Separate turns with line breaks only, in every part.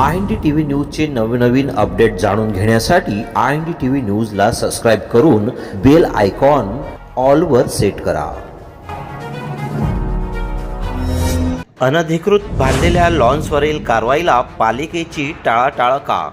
I N D T V न्यूजचे नवनवीन update जाणून घेण्यासाठी I N D T V न्यूजला सबस्क्राईब करून बेल आयकॉन ऑलवर सेट करा. अनधिकृत बांधलेल्या लॉन्सवरील कारवाईला पालिकेची टाळाटाळ का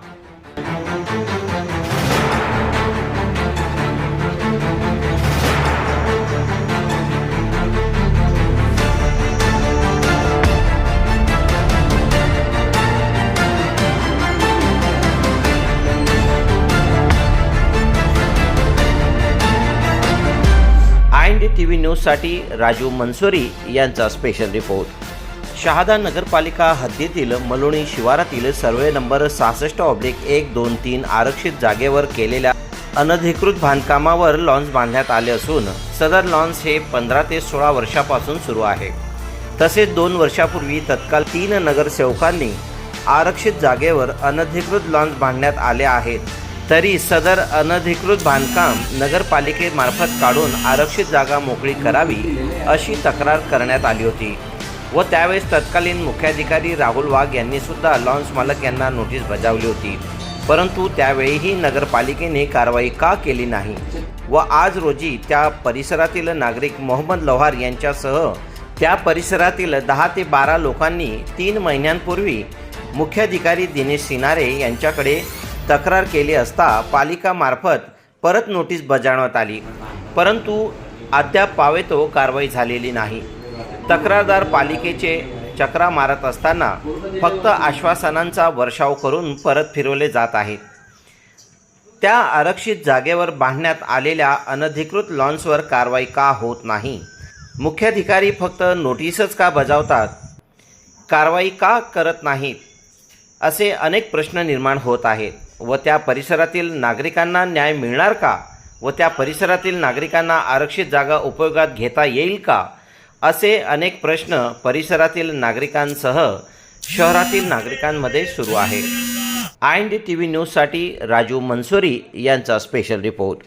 डी टी व्ही न्यूजसाठी राजू मनसोरी यांचा स्पेशल रिपोर्ट शहादा नगरपालिका हद्दीतील मलोणी शिवारातील सर्वे नंबर सहासष्ट ऑब्लिक एक दोन तीन आरक्षित जागेवर केलेल्या अनधिकृत बांधकामावर लॉन्स बांधण्यात आले असून सदर लॉन्स हे पंधरा ते सोळा वर्षापासून सुरू आहे. तसेच दोन वर्षापूर्वी तत्काल तीन नगरसेवकांनी आरक्षित जागेवर अनधिकृत लॉन्स बांधण्यात आले आहेत. तरी सदर अनधिकृत बांधकाम नगरपालिकेमार्फत काढून आरक्षित जागा मोकळी करावी अशी तक्रार करण्यात आली होती व त्यावेळेस तत्कालीन मुख्याधिकारी राहुल वाघ यांनी सुद्धा लॉन्स मालक यांना नोटीस बजावली होती. परंतु त्यावेळीही नगरपालिकेने कारवाई का केली नाही व आज रोजी त्या परिसरातील नागरिक मोहम्मद लोहार यांच्यासह त्या परिसरातील दहा ते बारा लोकांनी तीन महिन्यांपूर्वी मुख्याधिकारी दिनेश सिनारे यांच्याकडे तक्रार केली असता पालिकामार्फत परत नोटीस बजावण्यात आली. परंतु अद्याप पावेतो कारवाई झालेली नाही. तक्रारदार पालिकेचे चक्रा मारत असताना फक्त आश्वासनांचा वर्षाव करून परत फिरवले जात आहेत. त्या आरक्षित जागेवर बांधण्यात आलेल्या अनधिकृत लॉन्सवर कारवाई का होत नाही? मुख्याधिकारी फक्त नोटीसच का बजावतात? कारवाई का करत नाहीत? असे अनेक प्रश्न निर्माण होत आहेत. व त्या परिसरातील नागरिकांना न्याय मिळणार का? व त्या परिसरातील नागरिकांना आरक्षित जागा उपयोगात घेता येईल का? असे अनेक प्रश्न परिसरातील नागरिकांसह शहरातील नागरिकांमध्ये सुरू आहे I N D T V न्यूजसाठी राजू मनसुरी यांचा स्पेशल रिपोर्ट.